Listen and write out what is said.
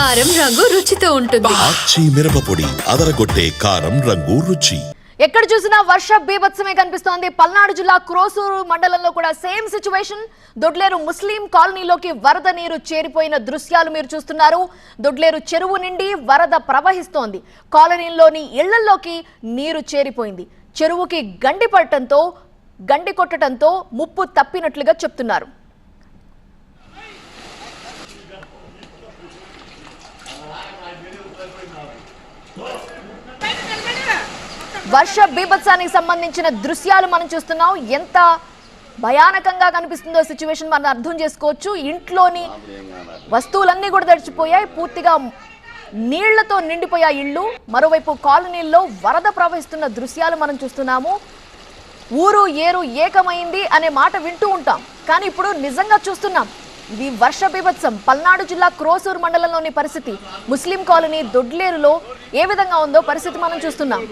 కారం రంగు రుచితో ఉంటుంది. మిరపపొడి అదరగొట్టే కారం రంగు రుచి. ఎక్కడ చూసినా వర్ష బీభత్సమే కనిపిస్తోంది. పల్నాడు జిల్లా క్రోసూరు మండలంలో కూడా సేమ్ సిచ్యువేషన్. దొడ్లేరు ముస్లిం కాలనీలోకి వరద నీరు చేరిపోయిన దృశ్యాలు మీరు చూస్తున్నారు. దొడ్లేరు చెరువు నిండి వరద ప్రవహిస్తోంది. కాలనీలోని ఇళ్ళల్లోకి నీరు చేరిపోయింది. చెరువుకి గండి పడటంతో గండి కొట్టడంతో ముప్పు తప్పినట్లుగా చెప్తున్నారు. వర్ష బీభత్సానికి సంబంధించిన దృశ్యాలు మనం చూస్తున్నాం. ఎంత భయానకంగా కనిపిస్తుందో సిచ్యువేషన్ మనం అర్థం చేసుకోవచ్చు. ఇంట్లోని వస్తువులన్నీ కూడా తడిచిపోయాయి. పూర్తిగా నీళ్ళతో నిండిపోయాయి ఇళ్ళు మరోవైపు కాలనీల్లో వరద ప్రవహిస్తున్న దృశ్యాలు మనం చూస్తున్నాము. ఊరు ఏరు ఏకమైంది అనే మాట వింటూ ఉంటాం. కానీ ఇప్పుడు నిజంగా చూస్తున్నాం. ఇది వర్ష బీభత్సం పల్నాడు జిల్లా క్రోసూరు మండలంలోని పరిస్థితి ముస్లిం కాలనీ దొడ్లేరులో ఏ విధంగా ఉందో పరిస్థితి మనం చూస్తున్నాం